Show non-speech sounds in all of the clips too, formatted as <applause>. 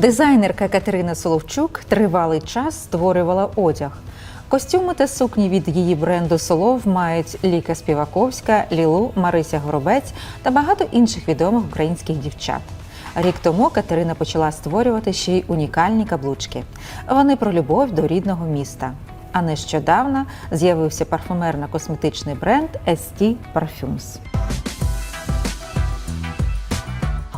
Дизайнерка Катерина Соловчук тривалий час створювала одяг. Костюми та сукні від її бренду Солов мають Ліка Співаковська, Лілу, Марися Горобець та багато інших відомих українських дівчат. Рік тому Катерина почала створювати ще й унікальні каблучки. Вони про любов до рідного міста. А нещодавно з'явився парфумерно-косметичний бренд ST Parfums.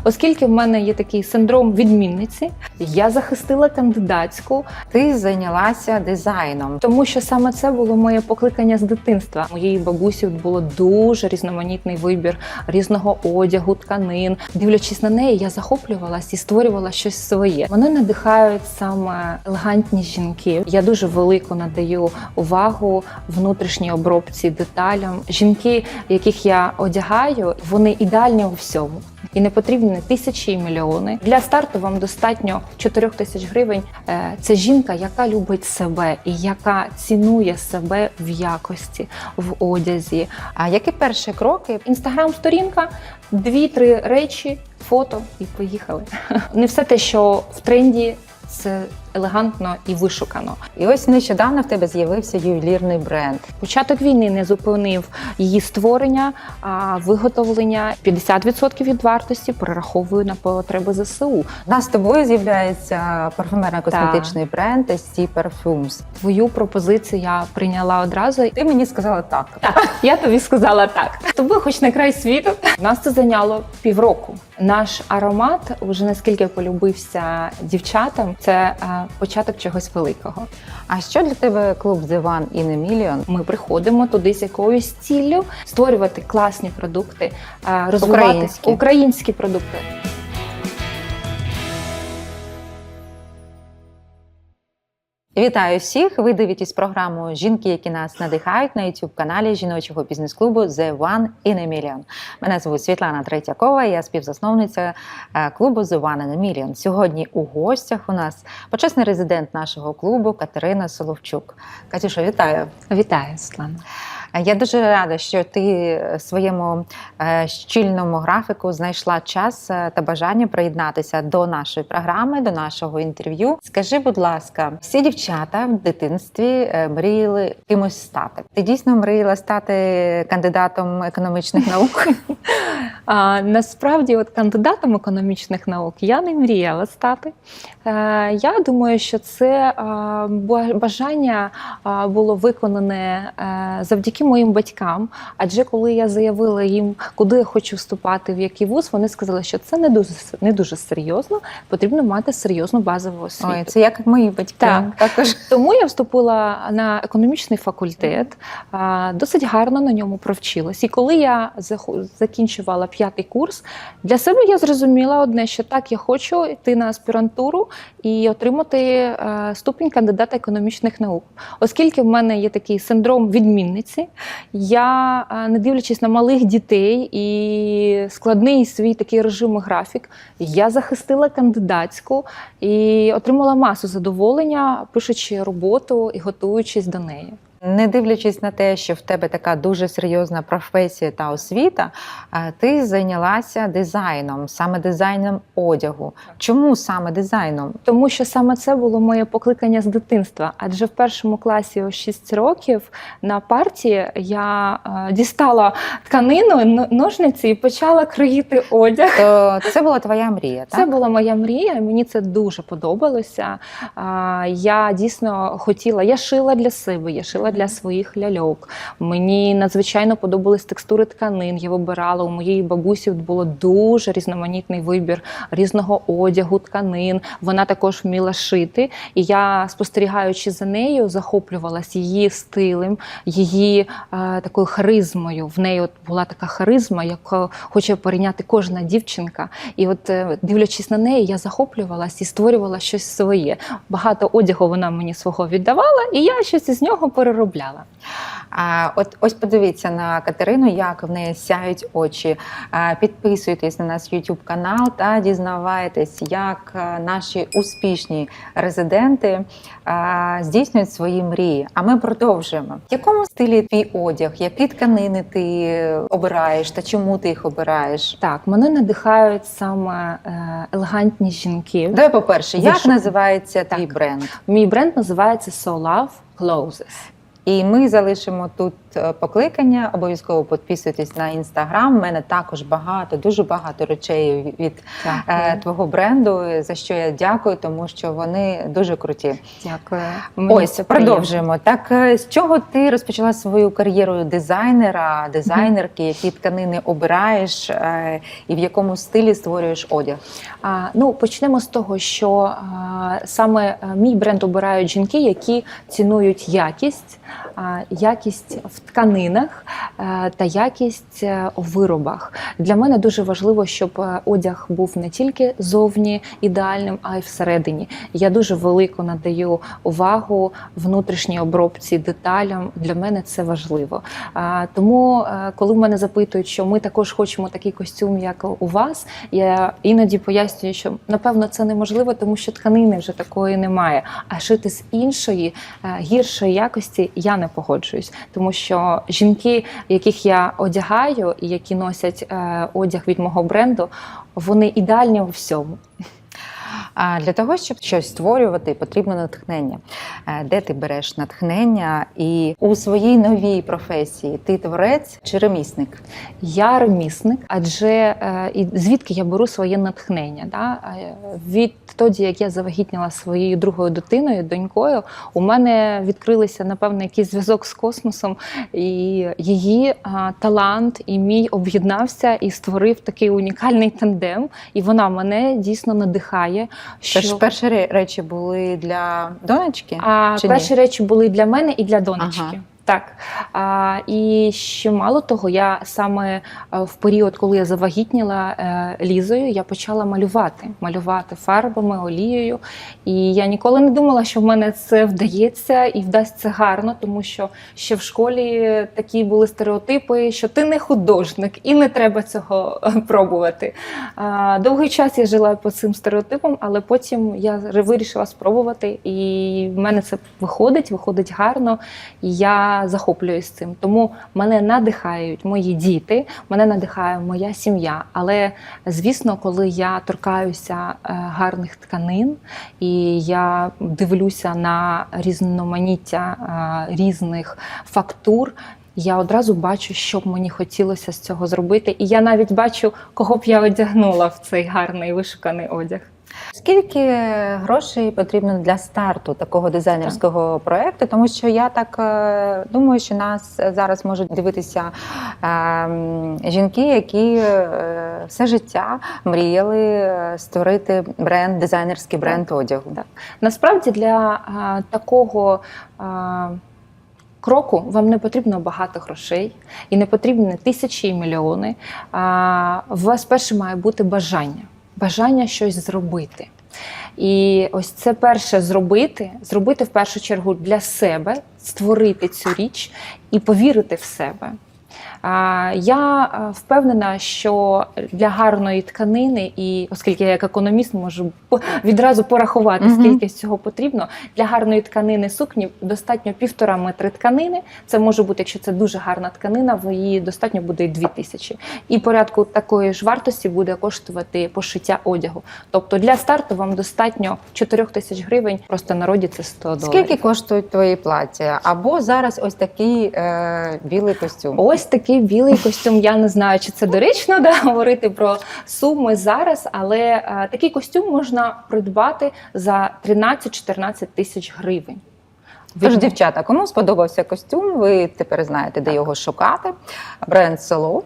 Оскільки в мене є такий синдром відмінниці, я захистила кандидатську, Ти зайнялася дизайном. тому що саме це було моє покликання з дитинства. Моєї бабусі було дуже різноманітний вибір різного одягу, тканин. Дивлячись на неї, я захоплювалась і створювала щось своє. Вони надихають саме елегантні жінки. Я дуже велико надаю увагу внутрішній обробці, деталям. Жінки, яких я одягаю, вони ідеальні у всьому. І не потрібні тисячі і мільйони. Для старту вам достатньо 4 тисяч гривень. Е, Це жінка, яка любить себе і яка цінує себе в якості, в одязі. А які перші кроки? Інстаграм-сторінка, дві-три речі, фото і поїхали. <laughs> Не все те, що в тренді, це елегантно і вишукано. І ось нещодавно в тебе з'явився ювелірний бренд. Початок війни не зупинив її створення, а виготовлення 50% від вартості перераховую на потреби ЗСУ. У нас з тобою з'являється парфумерно-косметичний бренд ST Parfums. Твою пропозицію я прийняла одразу. Ти мені сказала так. Так, я тобі сказала так. З тобою хоч на край світу. Нас це зайняло півроку. Наш аромат вже наскільки полюбився дівчатам, це е, початок чогось великого. А що для тебе клуб The One in a Million? Ми приходимо туди з якоюсь ціллю створювати класні продукти, е, розвивати Українські. українські продукти. Вітаю всіх! Ви дивитесь програму Жінки, які нас надихають на youtube каналі жіночого бізнес-клубу The One in a Million. Мене звуть Світлана Третьякова, я співзасновниця е, клубу The One in a Million. Сьогодні у гостях у нас почесний резидент нашого клубу Катерина Соловчук. Катюша, вітаю! Вітаю, Світлана. Я дуже рада, що ти в своєму е, щільному графіку знайшла час е, та бажання приєднатися до нашої програми, до нашого інтерв'ю. Скажи, будь ласка, всі дівчата в дитинстві е, мріяли кимось стати. Ти дійсно мріяла стати кандидатом економічних наук? <laughs> А, насправді, от кандидатом економічних наук я не мріяла стати. Е, я думаю, що це а, бажання а, було виконане е, завдяки моїм батькам. Адже коли я заявила їм, куди я хочу вступати, в який вуз, вони сказали, що це не дуже не дуже серйозно, потрібно мати серйозну базову освіту. Ой, це як мої батьки. Так. Також Тому я вступила на економічний факультет, а, досить гарно на ньому провчилась. І коли я закінчувала п'ятий курс, для себе я зрозуміла одне, що так, я хочу йти на аспірантуру і отримати е, ступінь кандидата економічних наук. Оскільки в мене є такий синдром відмінниці, я, е, не дивлячись на малих дітей і складний свій такий режим і графік, я захистила кандидатську і отримала масу задоволення, пишучи роботу і готуючись до неї. Не дивлячись на те, що в тебе така дуже серйозна професія та освіта, е, ти зайнялася дизайном, саме дизайном одягу. Чому саме дизайном? Тому що саме це було моє покликання з дитинства. Адже в першому класі о 6 років на парті я е, дістала тканину, ножниці і почала кроїти одяг. То це була твоя мрія, так? Це була моя мрія, мені це дуже подобалося. Я дійсно хотіла, я шила для себе, я шила для своїх ляльок. Мені надзвичайно подобались текстури тканин. Я вибирала у моєї бабусі було дуже різноманітний вибір різного одягу, тканин. Вона також вміла шити. І я, спостерігаючи за нею, захоплювалась її стилем, її е, такою харизмою. В неї от була така харизма, яку хоче перейняти кожна дівчинка. І от е, дивлячись на неї, я захоплювалась і створювала щось своє. Багато одягу вона мені свого віддавала, і я щось із нього переробляла. А от ось подивіться на Катерину, як в неї сяють очі. А, Підписуйтесь на наш YouTube канал та дізнавайтесь, як наші успішні резиденти а, здійснюють свої мрії. А ми продовжуємо. В якому стилі твій одяг? Які тканини ти обираєш та чому ти їх обираєш? Так, мене надихають саме е, елегантні жінки. Давай, по-перше, як Вишукані. називається твій бренд? Мій бренд називається So Love Clothes. І ми залишимо тут е, покликання. Обов'язково підписуйтесь на інстаграм. У мене також багато, дуже багато речей від е, Дякую. твого бренду. За що я дякую, тому що вони дуже круті. Дякую. Мені Ось продовжуємо. Так е, з чого ти розпочала свою кар'єру дизайнера, дизайнерки? Які тканини обираєш і в якому стилі створюєш одяг? А, ну, почнемо з того, що а, саме мій бренд обирають жінки, які цінують якість, якість в тканинах е, та якість е, у виробах. Для мене дуже важливо, щоб е, одяг був не тільки зовні ідеальним, а й всередині. Я дуже велико надаю увагу внутрішній обробці деталям. Для мене це важливо. Тому, е, коли в мене запитують, що ми також хочемо такий костюм, як у вас, я іноді пояснюю, що напевно це неможливо, тому що тканини вже такої немає. А шити з іншої е, гіршої якості я не погоджуюсь, тому що жінки, яких я одягаю і які носять е, одяг від мого бренду, вони ідеальні у всьому. А для того, щоб щось створювати, потрібно натхнення. Е, Де ти береш натхнення? І у своїй новій професії ти творець чи ремісник? Я ремісник, адже е, і звідки я беру своє натхнення? Да? Е, Відтоді, як я завагітніла своєю другою дитиною, донькою, у мене відкрилися напевно якийсь зв'язок з космосом, і її талант і мій об'єднався і створив такий унікальний тандем. І вона мене дійсно надихає. Це ж перші речі були для донечки? А Чи перші ні? речі були для мене і для донечки. Ага. Так. А, і ще мало того, я саме е, в період, коли я завагітніла е, лізою, я почала малювати, малювати фарбами, олією. І я ніколи не думала, що в мене це вдається і вдасться гарно, тому що ще в школі такі були стереотипи, що ти не художник і не треба цього е, пробувати. А, Довгий час я жила по цим стереотипам, але потім я вирішила спробувати, і в мене це виходить, виходить гарно. І я захоплююсь цим. Тому мене надихають мої діти, мене надихає моя сім'я. Але звісно, коли я торкаюся е, гарних тканин і я дивлюся на різноманіття е, різних фактур. Я одразу бачу, що б мені хотілося з цього зробити, і я навіть бачу, кого б я одягнула в цей гарний вишуканий одяг. Скільки грошей потрібно для старту такого дизайнерського проекту? Тому що я так е, думаю, що нас зараз можуть дивитися е, жінки, які е, все життя мріяли е, створити бренд, дизайнерський бренд одягу. Так. Насправді для такого кроку вам не потрібно багато грошей і не потрібні тисячі і мільйони. У вас перше має бути бажання, бажання щось зробити. І ось це перше зробити, зробити в першу чергу для себе, створити цю річ і повірити в себе. Я впевнена, що для гарної тканини, і оскільки я як економіст можу відразу порахувати, скільки з цього потрібно, для гарної тканини сукні достатньо півтора метри тканини. Це може бути, якщо це дуже гарна тканина, в її достатньо буде дві тисячі. І порядку такої ж вартості буде коштувати пошиття одягу. Тобто для старту вам достатньо 4 тисяч гривень, просто народі це 100 доларів. Скільки коштують твої плаття? Або зараз ось такий е, білий костюм. Ось такий білий костюм. Я не знаю, чи це доречно да, <laughs> говорити про суми зараз, але е, такий костюм можна придбати за 13-14 тисяч гривень. Тож, Від- дівчата, кому сподобався костюм, ви тепер знаєте, де його шукати. Бренд Соло.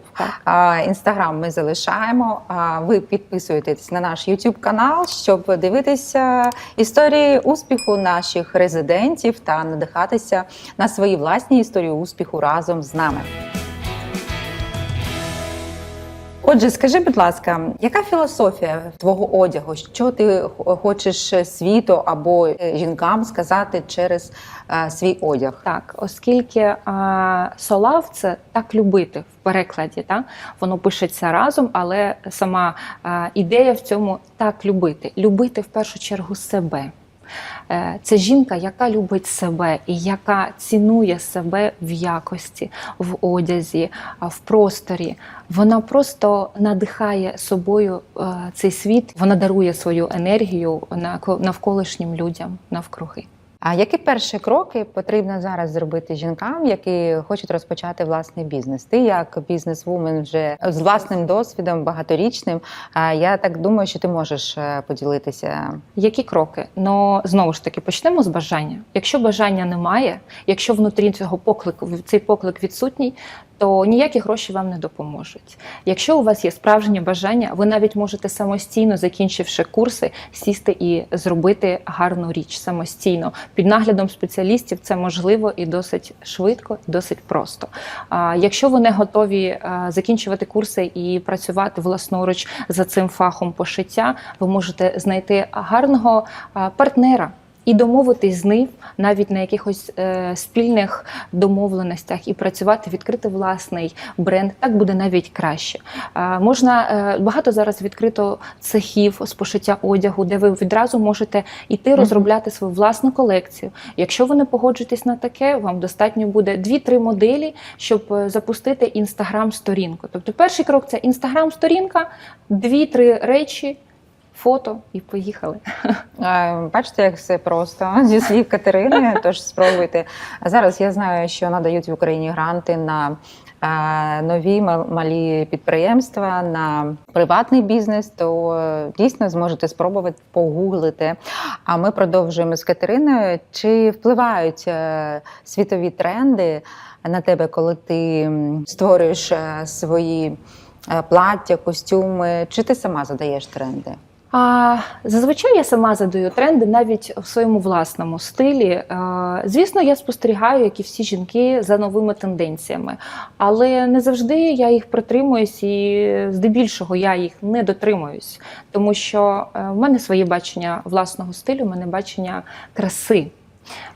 Інстаграм ми залишаємо. А, Ви підписуєтесь на наш YouTube канал, щоб дивитися історії успіху наших резидентів та надихатися на свої власні історії успіху разом з нами. Отже, скажи, будь ласка, яка філософія твого одягу? Що ти хочеш світу або е, жінкам сказати через е, свій одяг? Так, оскільки а, солав це так любити в перекладі, та? воно пишеться разом, але сама а, ідея в цьому так любити. Любити в першу чергу себе. Е, Це жінка, яка любить себе і яка цінує себе в якості, в одязі, в просторі. Вона просто надихає собою е, цей світ, вона дарує свою енергію навколишнім людям навкруги. А які перші кроки потрібно зараз зробити жінкам, які хочуть розпочати власний бізнес? Ти як бізнес-вумен вже з власним досвідом багаторічним. Я так думаю, що ти можеш е, поділитися. Які кроки? Ну знову ж таки почнемо з бажання. Якщо бажання немає, якщо внутрі цього поклику цей поклик відсутній, то ніякі гроші вам не допоможуть. Якщо у вас є справжнє бажання, ви навіть можете самостійно, закінчивши курси, сісти і зробити гарну річ самостійно. Під наглядом спеціалістів це можливо і досить швидко, і досить просто. А якщо ви не готові закінчувати курси і працювати власноруч за цим фахом пошиття, ви можете знайти гарного партнера. І домовитись з ним навіть на якихось е, спільних домовленостях і працювати, відкрити власний бренд. Так буде навіть краще. Е, можна е, багато зараз відкрито цехів з пошиття одягу, де ви відразу можете Мгм. розробляти свою власну колекцію. Якщо ви не погоджуєтесь на таке, вам достатньо буде 2-3 моделі, щоб е, запустити інстаграм-сторінку. Тобто, перший крок це інстаграм-сторінка, 2-3 речі. Фото і поїхали. <laughs> Бачите, як все просто <laughs> зі слів Катерини. <laughs> Тож спробуйте. А Зараз я знаю, що надають в Україні гранти на нові ма- малі підприємства, на приватний бізнес. То е, дійсно зможете спробувати погуглити. А ми продовжуємо з Катериною. Чи впливають е, світові тренди на тебе, коли ти створюєш е, свої плаття, костюми? Чи ти сама задаєш тренди? А зазвичай я сама задаю тренди навіть в своєму власному стилі. Е, Звісно, я спостерігаю, як і всі жінки, за новими тенденціями, але не завжди я їх притримуюсь, і здебільшого я їх не дотримуюсь, тому що е, в мене своє бачення власного стилю, в мене бачення краси.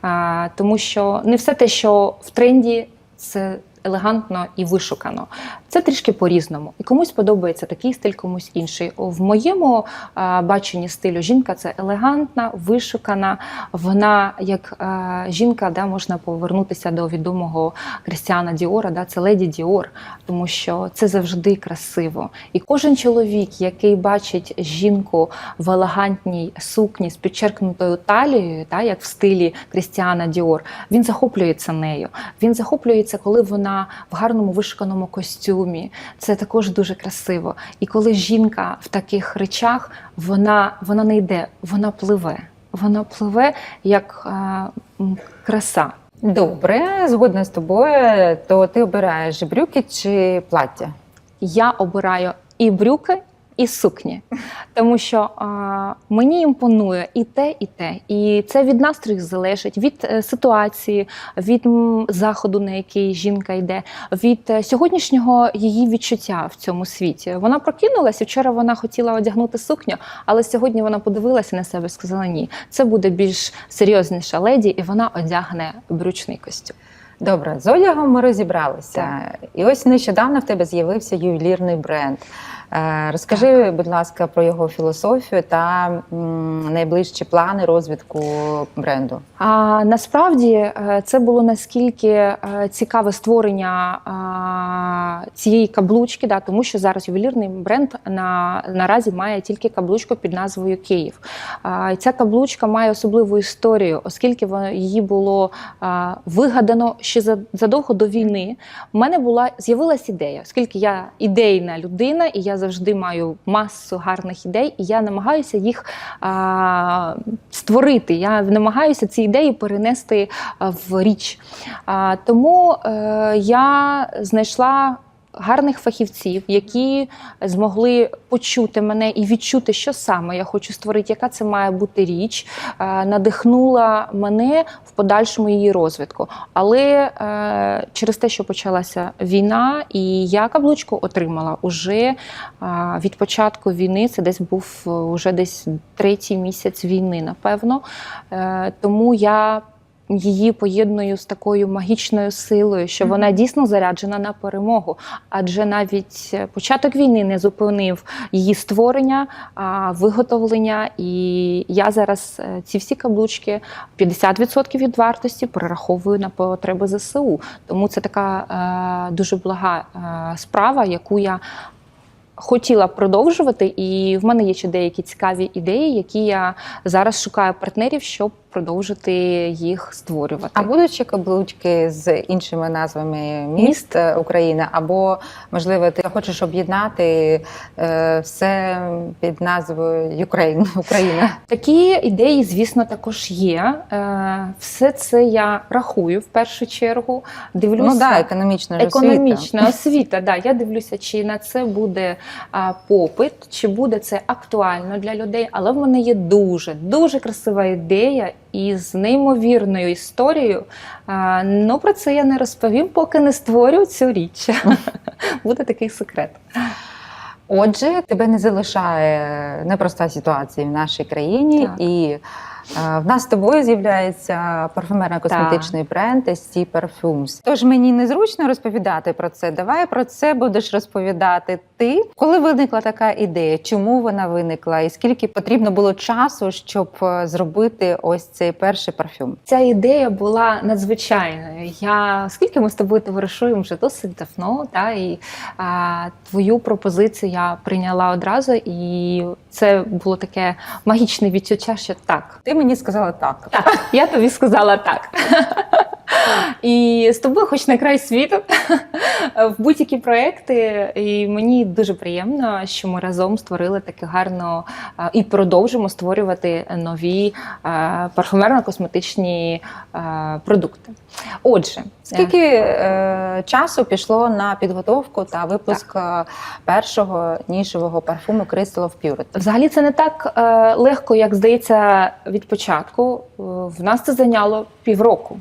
А, Тому що не все те, що в тренді, це елегантно і вишукано. Це трішки по-різному. І комусь подобається такий стиль, комусь інший. В моєму а, баченні стилю жінка це елегантна, вишукана. Вона як а, жінка, да, можна повернутися до відомого Крістіана Діора, да, це леді Діор, тому що це завжди красиво. І кожен чоловік, який бачить жінку в елегантній сукні з підчеркнутою талією, та, як в стилі Крістіана Діор, він захоплюється нею. Він захоплюється, коли вона в гарному вишуканому костюмі. Це також дуже красиво. І коли жінка в таких речах, вона, вона не йде, вона пливе. Вона пливе як а, краса. Добре, згодна з тобою. То ти обираєш брюки чи плаття? Я обираю і брюки, і сукні, тому що а, мені імпонує і те, і те. І це від настрою залежить, від е, ситуації, від заходу, на який жінка йде, від е, сьогоднішнього її відчуття в цьому світі. Вона прокинулася. Вчора вона хотіла одягнути сукню, але сьогодні вона подивилася на себе і сказала: ні, це буде більш серйозніша леді, і вона одягне брючний костюм. Добре, з одягом ми розібралися. І ось нещодавно в тебе з'явився ювелірний бренд. Е, Розкажи, будь ласка, про його філософію та найближчі плани розвитку бренду. А насправді е, це було наскільки е, цікаве створення цієї каблучки, да, тому що зараз ювелірний бренд на, наразі має тільки каблучку під назвою Київ. А, і ця каблучка має особливу історію, оскільки її було вигадано ще задовго до війни. У мене була з'явилась ідея, оскільки я ідейна людина, і я завжди маю масу гарних ідей, і я намагаюся їх а, створити. Я намагаюся ці ідеї перенести в річ. А, тому е, я знайшла гарних фахівців, які змогли почути мене і відчути, що саме я хочу створити, яка це має бути річ, е, надихнула мене в подальшому її розвитку. Але е, через те, що почалася війна, і я каблучку отримала уже е, від початку війни, це десь був уже десь третій місяць війни, напевно. Тому я її поєдную з такою магічною силою, що вона дійсно заряджена на перемогу. Адже навіть е, початок війни не зупинив її створення, виготовлення. І я зараз е, ці всі каблучки 50% від вартості перераховую на потреби ЗСУ. Тому це така е, дуже блага справа, яку я. Хотіла б продовжувати, і в мене є ще деякі цікаві ідеї, які я зараз шукаю партнерів, щоб продовжити їх створювати. А будуть ще каблучки з іншими назвами міст е, України, або можливо, ти хочеш об'єднати е, все під назвою Україна <laughs> Україна. Такі ідеї, звісно, також є. Е, Все це я рахую в першу чергу. Дивлюся Ну да, економічна економічна освіта. Да, я дивлюся, чи на це буде попит, чи буде це актуально для людей. Але в мене є дуже дуже красива ідея із неймовірною історією. Ну про це я не розповім, поки не створю цю річ. <laughs> Буде такий секрет. Отже, тебе не залишає непроста ситуація в нашій країні, Так. і в нас з тобою з'являється парфюмерно-косметичний бренд ST Perfumes. Тож мені незручно розповідати про це. Давай про це будеш розповідати ти. Коли виникла така ідея, чому вона виникла, і скільки потрібно було часу, щоб е, зробити ось цей перший парфюм? Ця ідея була надзвичайною. Я скільки ми з тобою товаришуємо вже досить давно, та і а, твою пропозицію я прийняла одразу, і це було таке магічне відчуття, що так. Ти мені сказала так. Так, я тобі сказала так. І з тобою, хоч на край світу, в будь-які проекти. І мені дуже приємно, що ми разом створили таке гарно і продовжимо створювати нові парфумерно-косметичні продукти. Отже, Скільки е, часу пішло на підготовку та випуск е, першого нішевого парфуму Crystal of Purity? Взагалі це не так е, легко, як здається від початку. Е, В нас це зайняло півроку.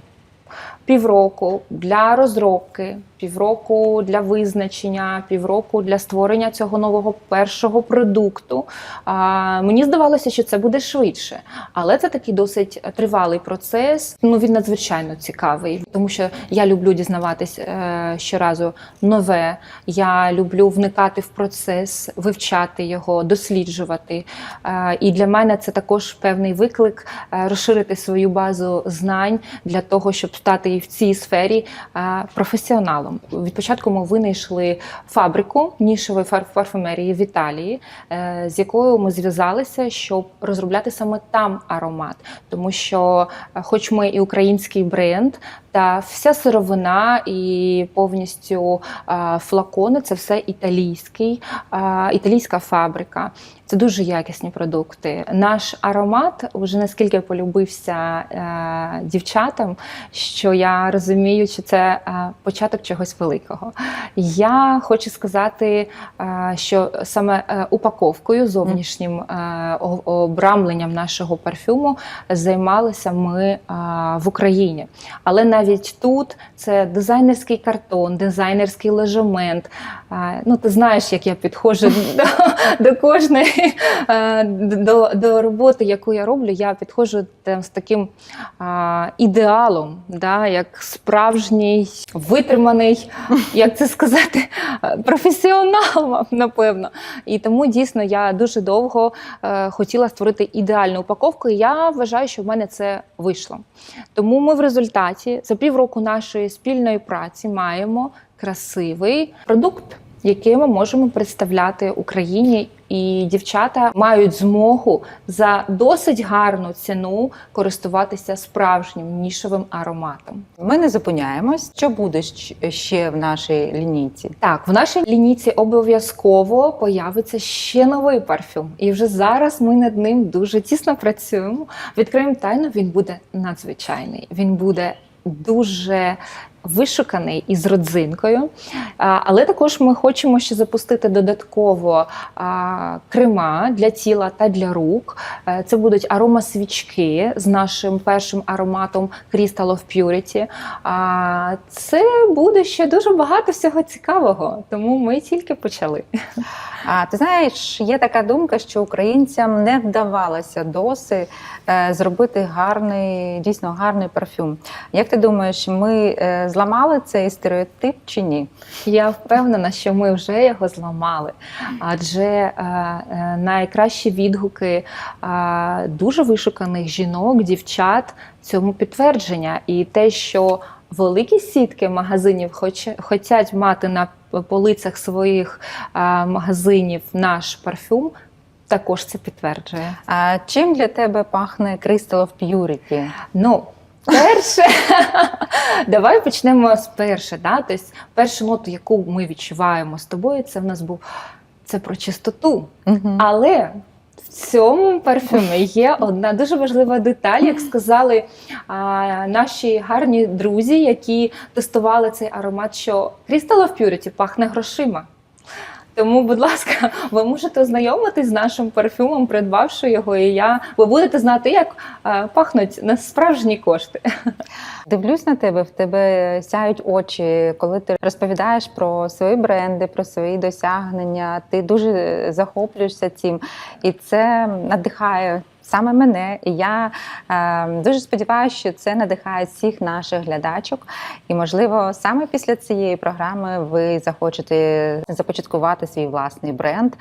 Півроку для розробки, півроку для визначення, півроку для створення цього нового першого продукту. А, мені здавалося, що це буде швидше, але це такий досить тривалий процес. Ну він надзвичайно цікавий, тому що я люблю дізнаватись е, щоразу нове. Я люблю вникати в процес, вивчати його, досліджувати. Е, І для мене це також певний виклик е, розширити свою базу знань для того, щоб стати в цій сфері е, професіоналом. Від початку ми винайшли фабрику нішової парфумерії в Італії, е, з якою ми зв'язалися, щоб розробляти саме там аромат, тому що, е, хоч ми і український бренд, та вся сировина і повністю е, флакони це все італійський, е, італійська фабрика. Це дуже якісні продукти. Наш аромат вже наскільки полюбився е, дівчатам, що я розумію, що це е, початок чогось великого. Я хочу сказати, е, що саме е, упаковкою, зовнішнім е, обрамленням нашого парфюму займалися ми е, в Україні. Але навіть тут це дизайнерський картон, дизайнерський лежемент. Ну, ти знаєш, як я підходжу <laughs> до, до кожної до, до роботи, яку я роблю. Я підходжу там з таким а, ідеалом, да, як справжній витриманий, як це сказати, професіонал, напевно. І тому дійсно я дуже довго е, хотіла створити ідеальну упаковку. І я вважаю, що в мене це вийшло. Тому ми в результаті за півроку нашої спільної праці маємо красивий продукт. Який ми можемо представляти Україні, і дівчата мають змогу за досить гарну ціну користуватися справжнім нішевим ароматом. Ми не зупиняємось. Що буде ще в нашій лінійці? Так, в нашій лінійці обов'язково появиться ще новий парфюм, і вже зараз ми над ним дуже тісно працюємо. Відкриємо тайну, він буде надзвичайний. Він буде дуже Вишуканий із родзинкою, але також ми хочемо ще запустити додатково крема для тіла та для рук. Це будуть аромасвічки з нашим першим ароматом Crystal of Purity. Це буде ще дуже багато всього цікавого, тому ми тільки почали. А ти знаєш, є така думка, що українцям не вдавалося досі е, зробити гарний, дійсно гарний парфюм. Як ти думаєш, ми е, зламали цей стереотип чи ні? Я впевнена, що ми вже його зламали. Адже е, е, найкращі відгуки е, дуже вишуканих жінок, дівчат цьому підтвердження. І те, що великі сітки магазинів хоч, хочуть мати на полицях своїх магазинів наш парфюм, також це підтверджує. А чим для тебе пахне Crystal of Purity? Ну, перше, <laughs> давай почнемо з перше. Да? Тобто, першу ноту, яку ми відчуваємо з тобою, це в нас був це про чистоту. Але в цьому парфюмі є одна дуже важлива деталь, як сказали а, наші гарні друзі, які тестували цей аромат, що Crystal of Purity пахне грошима. Тому, будь ласка, <laughs> ви можете ознайомитись з нашим парфюмом, придбавши його, і я ви будете знати, як е, пахнуть на справжні кошти. <laughs> Дивлюсь на тебе, в тебе сяють очі, коли ти розповідаєш про свої бренди, про свої досягнення. Ти дуже захоплюєшся цим, і це надихає. Саме мене, і я е, дуже сподіваюся, що це надихає всіх наших глядачок. І, можливо, саме після цієї програми ви захочете започаткувати свій власний бренд.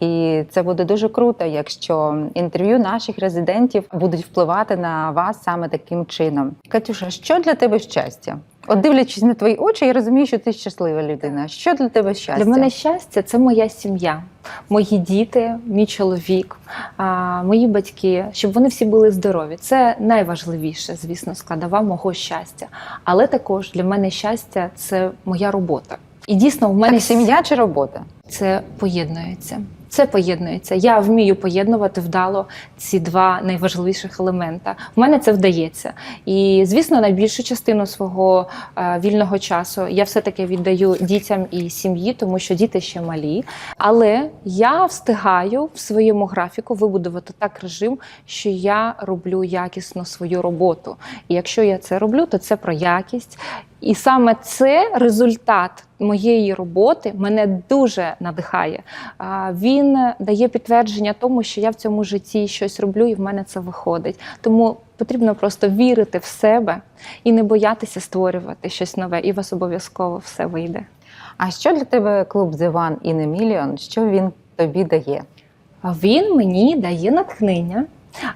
І це буде дуже круто, якщо інтерв'ю наших резидентів будуть впливати на вас саме таким чином. Катюша, що для тебе щастя? От дивлячись на твої очі, я розумію, що ти щаслива людина. Що для тебе щастя? Для мене щастя це моя сім'я, мої діти, мій чоловік, мої батьки, щоб вони всі були здорові. Це найважливіше, звісно, складова мого щастя. Але також для мене щастя це моя робота. І дійсно, в мене так, сім'я чи робота? це поєднується. Це поєднується. Я вмію поєднувати вдало ці два найважливіших елемента. В мене це вдається. І звісно, найбільшу частину свого е, вільного часу я все-таки віддаю дітям і сім'ї, тому що діти ще малі. Але я встигаю в своєму графіку вибудувати так режим, що я роблю якісно свою роботу. І якщо я це роблю, то це про якість. І саме це результат моєї роботи мене дуже надихає. Він дає підтвердження тому, що я в цьому житті щось роблю, і в мене це виходить. Тому потрібно просто вірити в себе і не боятися створювати щось нове, і у вас обов'язково все вийде. А що для тебе клуб The One in a Million? Що він тобі дає? Він мені дає натхнення.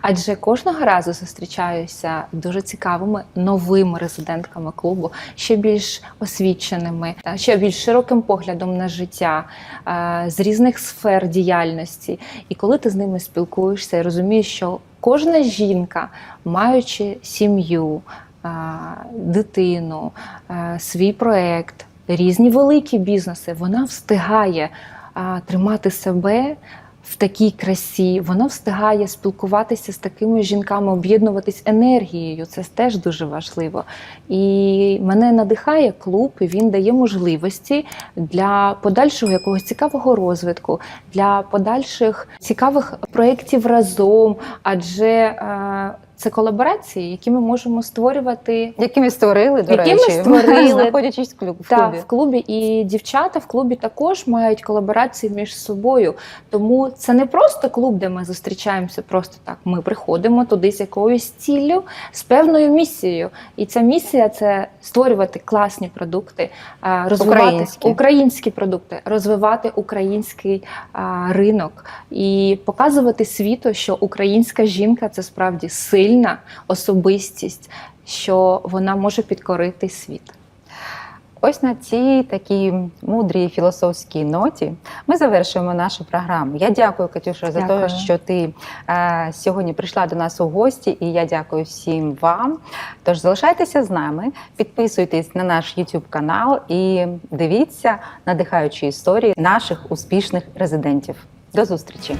Адже кожного разу зустрічаюся дуже цікавими новими резидентками клубу, ще більш освіченими, ще більш широким поглядом на життя е, з різних сфер діяльності. І коли ти з ними спілкуєшся і розумієш, що кожна жінка, маючи сім'ю, е, дитину, е, свій проект, різні великі бізнеси, вона встигає тримати себе в такій красі, вона встигає спілкуватися з такими жінками, об'єднуватись енергією. Це теж дуже важливо. І мене надихає клуб, і він дає можливості для подальшого якогось цікавого розвитку, для подальших цікавих проєктів разом, адже е, це колаборації, які ми можемо створювати Які ми створили, до Які ми створили. <laughs> знаходячись в клубі. в клубі. І дівчата в клубі також мають колаборації між собою. Тому це не просто клуб, де ми зустрічаємося просто так. Ми приходимо туди з якоюсь ціллю, з певною місією. І ця місія це створювати класні продукти, розвивати Українські. українські продукти, розвивати український а, ринок і показувати світу, що українська жінка це справді сильна особистість, що вона може підкорити світ. Ось на цій такій мудрій філософській ноті ми завершуємо нашу програму. Я дякую, Катюша, за те, що ти е, сьогодні прийшла до нас у гості, і я дякую всім вам. Тож залишайтеся з нами, підписуйтесь на наш YouTube канал і дивіться надихаючі історії наших успішних резидентів. До зустрічі!